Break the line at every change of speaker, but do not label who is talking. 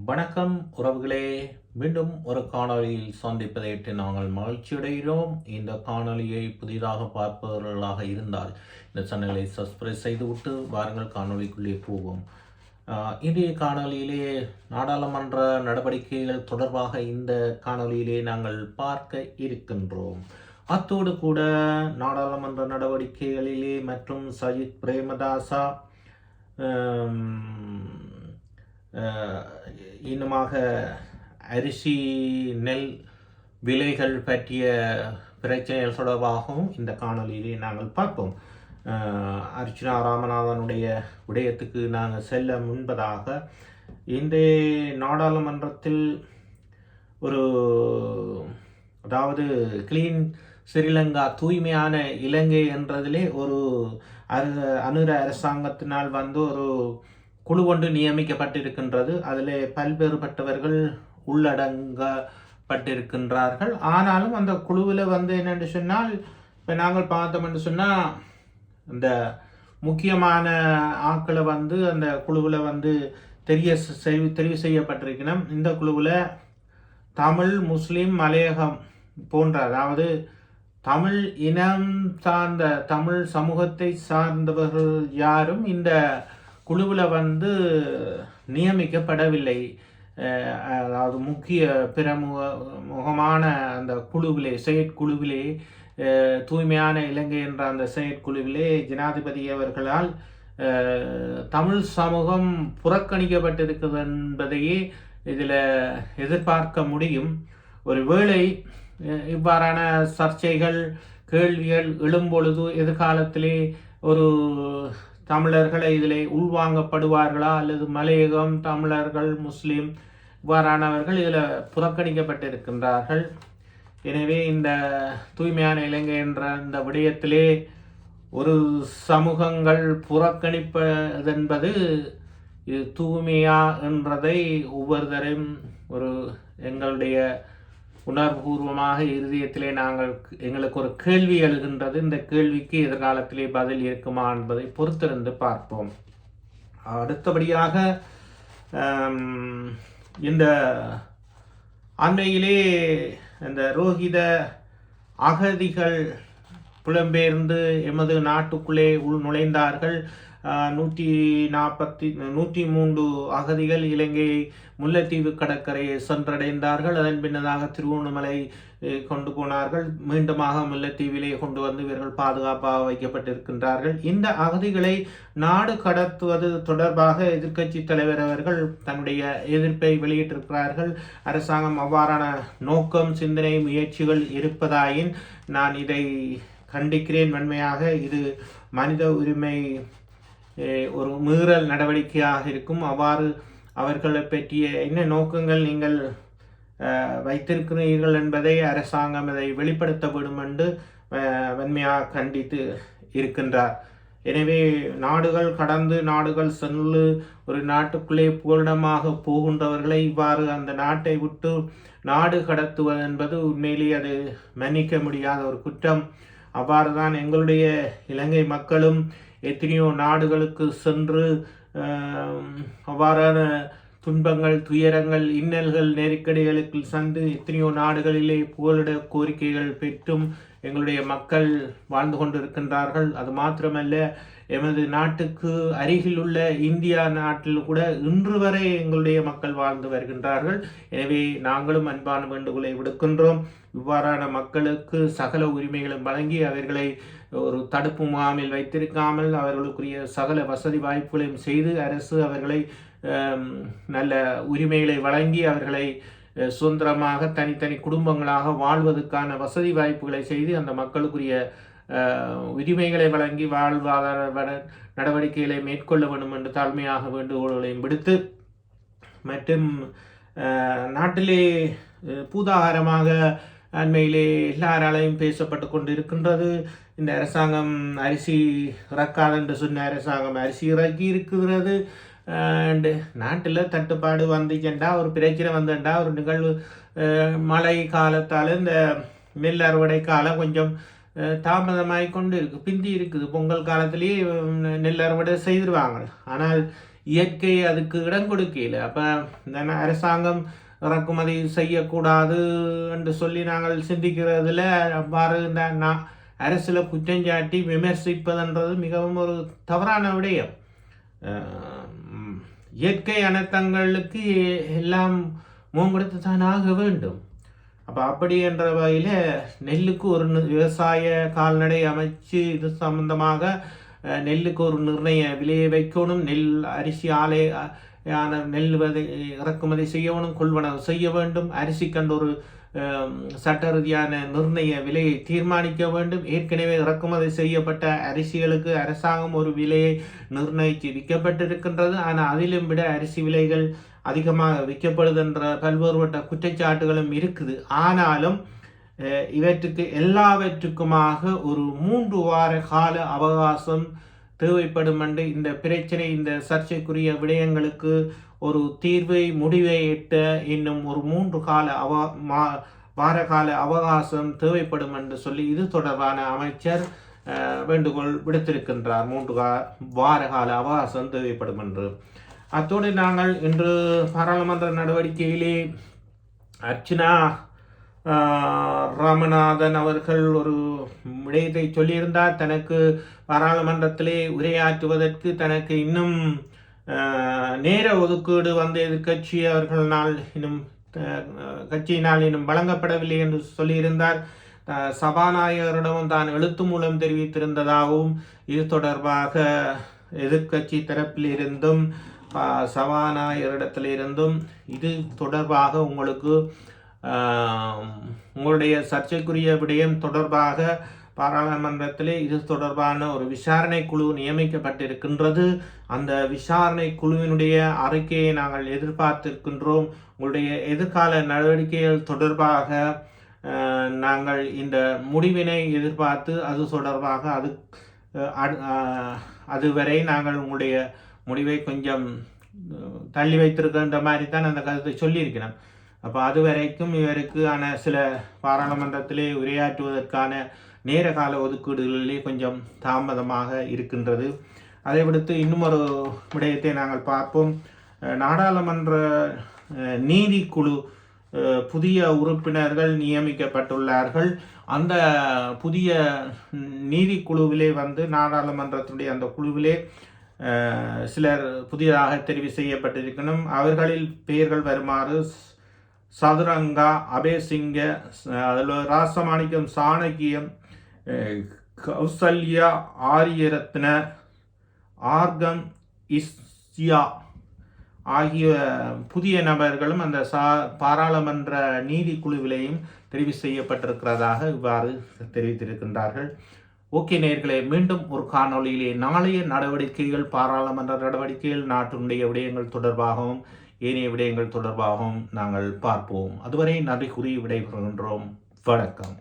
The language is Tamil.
வணக்கம் உறவுகளே. மீண்டும் ஒரு காணொளியில் சந்திப்பதையிட்டு நாங்கள் மகிழ்ச்சியடைகிறோம். இந்த காணொளியை புதிதாக பார்ப்பவர்களாக இருந்தால் இந்த சேனலை சப்ஸ்கிரைப் செய்துவிட்டு வாருங்கள். காணொலிக்குள்ளே போவோம். இன்றைய காணொளியிலே நாடாளுமன்ற நடவடிக்கைகள் தொடர்பாக இந்த காணொலியிலே நாங்கள் பார்க்க இருக்கின்றோம். அத்தோடு கூட நாடாளுமன்ற நடவடிக்கைகளிலே மற்றும் சஜித் பிரேமதாசா இன்னுமாக அரிசி நெல் விலைகள் பற்றிய பிரச்சனைகள் தொடர்பாகவும் இந்த காணொலியிலே நாங்கள் பார்ப்போம். அர்ச்சனா ராமநாதனுடைய விடயத்துக்கு நாங்கள் செல்ல முன்பதாக இன்றைய நாடாளுமன்றத்தில் ஒரு அதாவது கிளீன் ஸ்ரீலங்கா தூய்மையான இலங்கை என்றதிலே ஒரு அரு அனுர அரசாங்கத்தினால் வந்து ஒரு குழு ஒன்று நியமிக்கப்பட்டிருக்கின்றது. அதில் பல்வேறுபட்டவர்கள் உள்ளடங்கப்பட்டிருக்கின்றார்கள். ஆனாலும் அந்த குழுவில் வந்து என்னென்று சொன்னால் இப்போ நாங்கள் பார்த்தோம் என்று சொன்னால் இந்த முக்கியமான ஆட்களை வந்து அந்த குழுவில் வந்து தெரிய செய் தெரிவு செய்யப்பட்டிருக்கணும் இந்த குழுவில் தமிழ் முஸ்லீம் மலையகம் போன்ற அதாவது தமிழ் இனம் சார்ந்த தமிழ் சமூகத்தை சார்ந்தவர்கள் யாரும் இந்த குழுவில் வந்து நியமிக்கப்படவில்லை. அதாவது முக்கிய பிரமுக முகமான அந்த குழுவிலே செயற்குழுவிலே தூய்மையான இலங்கை என்ற அந்த செயற்குழுவிலே ஜனாதிபதி அவர்களால் தமிழ் சமூகம் புறக்கணிக்கப்பட்டிருக்கிறது என்பதையே இதில் எதிர்பார்க்க முடியும். ஒரு வேளை இவ்வாறான சர்ச்சைகள் கேள்விகள் எழும்பொழுது எதிர்காலத்திலே ஒரு தமிழர்களை இதில் உள்வாங்கப்படுவார்களா? அல்லது மலையகம் தமிழர்கள் முஸ்லீம் இவ்வாறானவர்கள் இதில் புறக்கணிக்கப்பட்டிருக்கின்றார்கள். எனவே இந்த தூய்மையான இலங்கை என்ற இந்த விடயத்திலே ஒரு சமூகங்கள் புறக்கணிப்பதென்பது இது தூய்மையா என்றதை ஒவ்வொருத்தரையும் ஒரு எங்களுடைய உணர்வுபூர்வமாக இருதயத்திலே நாங்கள் எங்களுக்கு ஒரு கேள்வி எழுகின்றது. இந்த கேள்விக்கு எதிர்காலத்திலே பதில் இருக்குமா என்பதை பொறுத்திருந்து பார்ப்போம். அடுத்தபடியாக இந்த அண்மையிலே இந்த ரோஹித அகதிகள் புலம்பெயர்ந்து எமது நாட்டுக்குள்ளே உள் நுழைந்தார்கள். நூற்றி நாற்பத்தி நூற்றி மூன்று அகதிகள் இலங்கை முல்லைத்தீவு கடற்கரையை சென்றடைந்தார்கள். அதன் பின்னதாக திருவண்ணாமலை கொண்டு போனார்கள். மீண்டுமாக முல்லைத்தீவிலே கொண்டு வந்து இவர்கள் பாதுகாப்பாக வைக்கப்பட்டிருக்கின்றார்கள். இந்த அகதிகளை நாடு கடத்துவது தொடர்பாக எதிர்க்கட்சி தலைவர் அவர்கள் தன்னுடைய எதிர்ப்பை வெளியிட்டிருக்கிறார்கள். அரசாங்கம் அவ்வாறான நோக்கம் சிந்தனை முயற்சிகள் இருப்பதாயின் நான் இதை கண்டிக்கிறேன் வன்மையாக. இது மனித உரிமை ஒரு மீறல் நடவடிக்கையாக இருக்கும். அவ்வாறு அவர்களை பற்றிய என்ன நோக்கங்கள் நீங்கள் வைத்திருக்கிறீர்கள் என்பதை அரசாங்கம் அதை வெளிப்படுத்த வேண்டும் என்று வன்மையாக கண்டித்து இருக்கின்றார். எனவே நாடுகள் கடந்து நாடுகள் சென்று ஒரு நாட்டுக்குள்ளே பூரணமாக போகின்றவர்களை இவ்வாறு அந்த நாட்டை விட்டு நாடு கடத்துவது என்பது உண்மையிலேயே அது மன்னிக்க முடியாத ஒரு குற்றம். அவ்வாறு தான் எங்களுடைய இலங்கை மக்களும் எத்தனையோ நாடுகளுக்கு சென்று அவ்வாறான துன்பங்கள் துயரங்கள் இன்னல்கள் நெருக்கடிகளுக்கு சந்து எத்தனையோ நாடுகளிலே புகலிட கோரிக்கைகள் பெற்றும் எங்களுடைய மக்கள் வாழ்ந்து கொண்டிருக்கின்றார்கள். அது மாத்திரமல்ல எமது நாட்டுக்கு அருகில் உள்ள இந்தியா நாட்டில் கூட இன்று வரை எங்களுடைய மக்கள் வாழ்ந்து வருகின்றார்கள். எனவே நாங்களும் அன்பான வேண்டுகோளை விடுக்கின்றோம். இவ்வாறான மக்களுக்கு சகல உரிமைகளும் வழங்கி அவர்களை ஒரு தடுப்பு முகாமில் வைத்திருக்காமல் அவர்களுக்குரிய சகல வசதி வாய்ப்புகளையும் செய்து அரசு அவர்களை நல்ல உரிமைகளை வழங்கி அவர்களை சுதந்திரமாக தனித்தனி குடும்பங்களாக வாழ்வதற்கான வசதி வாய்ப்புகளை செய்து அந்த மக்களுக்குரிய உரிமைகளை வழங்கி வாழ்வாதார வட- நடவடிக்கைகளை மேற்கொள்ள வேண்டும் என்று தாழ்மையாக வேண்டுகோள்களையும் விடுத்து மற்றும் நாட்டிலே பூதாகாரமாக அண்மையிலே எல்லாராலையும் பேசப்பட்டு கொண்டு இருக்கின்றது இந்த அரசாங்கம் அரிசி இறக்காது என்று சொன்ன அரசாங்கம் அரிசி இறக்கி இருக்கிறது அண்டு நாட்டில் தட்டுப்பாடு வந்துச்சுண்டா ஒரு பிரச்சனை வந்துண்டா ஒரு நிகழ்வு மழை காலத்தால் இந்த நெல் அறுவடை காலம் கொஞ்சம் தாமதமாகி கொண்டு இருக்கு. பிந்தி இருக்குது. பொங்கல் காலத்திலேயே நெல் அறுவடை செய்திருவாங்க. ஆனால் இயற்கை அதுக்கு இடம் கொடுக்கல. அப்போ இந்த அரசாங்கம் இறக்குமதி செய்யக்கூடாது என்று சொல்லி நாங்கள் சிந்திக்கிறதுல அவ்வாறு இந்த நான் அரசில் குற்றஞ்சாட்டி விமர்சிப்பதுன்றது மிகவும் ஒரு தவறான விடயம். இயற்கை அனர்த்தங்களுக்கு எல்லாம் முகங்கொடுத்து தான் ஆக வேண்டும். அப்போ அப்படி என்ற வகையில் நெல்லுக்கு ஒரு விவசாய கால்நடை அமைச்சு இது சம்பந்தமாக நெல்லுக்கு ஒரு நிர்ணய விலையை வைக்கணும். நெல் அரிசி ஆலை நெல் விதை இறக்குமதி செய்யணும் கொள்வனவு செய்ய வேண்டும். அரிசி கண்டு ஒரு சட்ட ரீதியான நிர்ணய விலையை தீர்மானிக்க வேண்டும். ஏற்கனவே இறக்குமதி செய்யப்பட்ட அரிசிகளுக்கு அரசாங்கம் ஒரு விலையை நிர்ணயித்து விற்கப்பட்டிருக்கின்றது. ஆனால் அதிலும் விட அரிசி விலைகள் அதிகமாக விற்கப்படுதுன்ற பல்வேறுபட்ட குற்றச்சாட்டுகளும் இருக்குது. ஆனாலும் இவற்றுக்கு எல்லாவற்றுக்குமாக ஒரு மூன்று வார கால அவகாசம் தேவைப்படும் என்று இந்த பிரச்சனை இந்த சர்ச்சைக்குரிய விடயங்களுக்கு ஒரு தீர்வை முடிவை எட்ட இன்னும் ஒரு மூன்று கால அவ மா வார கால அவகாசம் தேவைப்படும் என்று சொல்லி இது தொடர்பான அமைச்சர் வேண்டுகோள் விடுத்திருக்கின்றார். மூன்று கா வார கால அவகாசம் தேவைப்படும் என்று. அத்தோடு நாங்கள் இன்று பாராளுமன்ற நடவடிக்கையிலே அர்ச்சனா ராமநாதன் அவர்கள் ஒரு விடயத்தை சொல்லியிருந்தார். தனக்கு பாராளுமன்றத்திலே உரையாற்றுவதற்கு தனக்கு இன்னும் நேர ஒதுக்கீடு வந்து எதிர்கட்சி அவர்களால் இன்னும் கட்சியினால் இன்னும் வழங்கப்படவில்லை என்று சொல்லியிருந்தார். சபாநாயகரிடமும் தான் எழுத்து மூலம் தெரிவித்திருந்ததாகவும் இது தொடர்பாக எதிர்க்கட்சி தரப்பிலிருந்தும் சபாநாயகரிடத்திலிருந்தும் இது தொடர்பாக உங்களுக்கு உங்களுடைய சர்ச்சைக்குரிய விடயம் தொடர்பாக பாராளுமன்றத்திலே இது தொடர்பான ஒரு விசாரணை குழு நியமிக்கப்பட்டிருக்கின்றது. அந்த விசாரணை குழுவினுடைய அறிக்கையை நாங்கள் எதிர்பார்த்திருக்கின்றோம். உங்களுடைய எதிர்கால நடவடிக்கைகள் தொடர்பாக நாங்கள் இந்த முடிவினை எதிர்பார்த்து அது தொடர்பாக அது அடு- அதுவரை நாங்கள் உங்களுடைய முடிவை கொஞ்சம் தள்ளி வைத்திருக்கின்ற மாதிரி தான் அந்த கருத்தை சொல்லியிருக்கிறேன். அப்போ அது வரைக்கும் இவருக்கு ஆன சில பாராளுமன்றத்திலே உரையாற்றுவதற்கான நேர கால ஒதுக்கீடுகளிலே கொஞ்சம் தாமதமாக இருக்கின்றது. அதை விடுத்து இன்னும் ஒரு விடயத்தை நாங்கள் பார்ப்போம். நாடாளுமன்ற நீதிக்குழு புதிய உறுப்பினர்கள் நியமிக்கப்பட்டுள்ளார்கள். அந்த புதிய நீதிக்குழுவிலே வந்து நாடாளுமன்றத்துடைய அந்த குழுவிலே சிலர் புதியதாக தெரிவு செய்யப்பட்டிருக்கணும். அவர்களில் பெயர்கள் வருமாறு சதுரங்கா அபேசிங்க அதில் ராசமாணிக்கம் சாணக்கியம் கௌசல்யா ஆரியரத்ன ஆர்கம் இஸ்யா ஆகிய புதிய நபர்களும் அந்த சா பாராளுமன்ற நீதிக்குழுவிலேயும் தெரிவு செய்யப்பட்டிருக்கிறதாக இவ்வாறு தெரிவித்திருக்கின்றார்கள். ஓகே நேர்களே மீண்டும் ஒரு காணொளியிலே நாளைய நடவடிக்கைகள் பாராளுமன்ற நடவடிக்கைகள் நாட்டினுடைய விடயங்கள் தொடர்பாகவும் ஏனைய விடயங்கள் தொடர்பாகவும் நாங்கள் பார்ப்போம். அதுவரை நன்றி கூறி விடைபெறுகின்றோம். வணக்கம்.